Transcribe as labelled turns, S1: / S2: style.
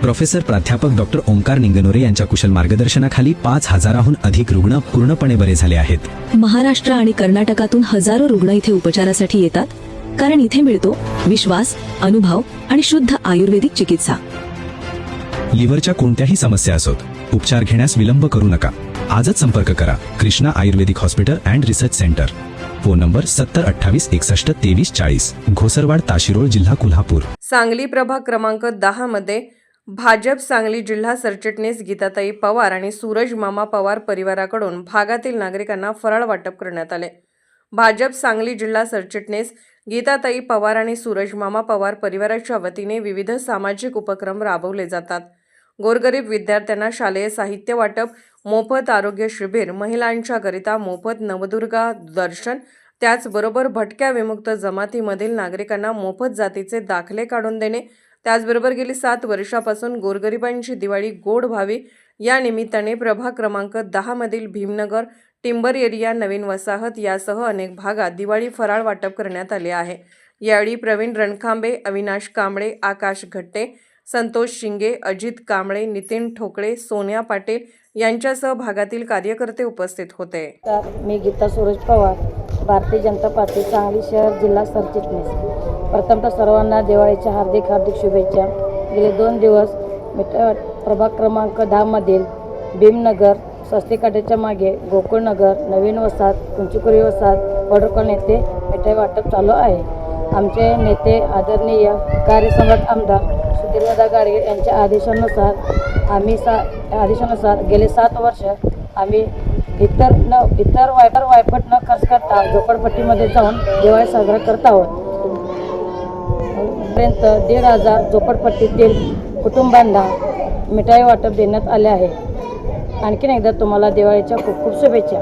S1: Professor प्राध्यापक doctor Omkar Ningnore यांच्या कुशल मार्गदर्शनाखाली पाच हजाराहून अधिक रुग्ण पूर्णपणे बरे झाले आहेत.
S2: महाराष्ट्र आणि कर्नाटकातून हजारो रुग्ण इथे उपचारासाठी येतात. कारण इथे मिळतो विश्वास अनुभव आणि शुद्ध आयुर्वेदिक चिकित्सा.
S1: लिव्हरच्या कोणत्याही समस्या असोत उपचार घेण्यास विलंब करू नका. आजच संपर्क करा. Krishna Ayurvedic hospital and research centre. Phone number सत्तर अठ्ठावीस एकसष्ट तेवीस चाळीस. घोसरवाड ताशिरोळ जिल्हा कोल्हापूर.
S3: सांगली प्रभाग क्रमांक दहा मध्ये भाजप सांगली जिल्हा सरचिटणीस गीताताई पवार आणि सूरज मामा पवार परिवाराकडून भागातील नागरिकांना फराळ वाटप करण्यात आले. भाजप सांगली जिल्हा सरचिटणीस गीताताई पवार आणि सूरज मामा पवार परिवाराच्या वतीने विविध सामाजिक उपक्रम राबवले जातात. गोरगरीब विद्यार्थ्यांना शालेय साहित्य वाटप मोफत आरोग्य शिबिर महिलांच्याकरिता मोफत नवदुर्गा दर्शन त्याचबरोबर भटक्या विमुक्त जमातीमधील नागरिकांना मोफत जातीचे दाखले काढून देणे त्याचबरोबर गेली सात वर्षापासून गोरगरिबांची दिवाळी गोड व्हावी. या निमित्ताने प्रभाग क्रमांक दहामधील भीमनगर टिंबर एरिया नवीन वसाहत यासह अनेक भागात दिवाळी फराळ वाटप करण्यात आले आहे. यावेळी प्रवीण रणखांबे अविनाश कांबळे आकाश घट्टे संतोष शिंगे अजित कांबळे नितीन ठोकळे सोनिया पाटील यांच्यासह भागातील कार्यकर्ते उपस्थित होते.
S4: मी गीता सूरज पवार. भारतीय जनता पार्टी सांगली शहर जिल्हा सरचिटणीस. प्रथमतः सर्वांना दिवाळीच्या हार्दिक हार्दिक शुभेच्छा. गेले दोन दिवस मिठ प्रभाग क्रमांक दहामधील भीमनगर स्वस्तिकाठ्याच्या मागे गोकुळनगर नवीन वसाहत उंचीकुरी वसाहत वडर येथे मिठाई वाटप चालू आहे. आमचे नेते आदरणीय कार्यसम्राट आमदार सुधीरदादा गाडगे यांच्या आदेशानुसार आम्ही सा आदेशानुसार गेले सात वर्ष आम्ही इतर न इतर वायपर वायपट न खर्च करता झोपडपट्टीमध्ये जाऊन दिवाळी साजरा करत आहोत. पर्यंत दीड हजार झोपडपट्टीतील कुटुंबांना मिठाई वाटप देण्यात आले आहे. आणखीन एकदा तुम्हाला दिवाळीच्या खूप खूप शुभेच्छा.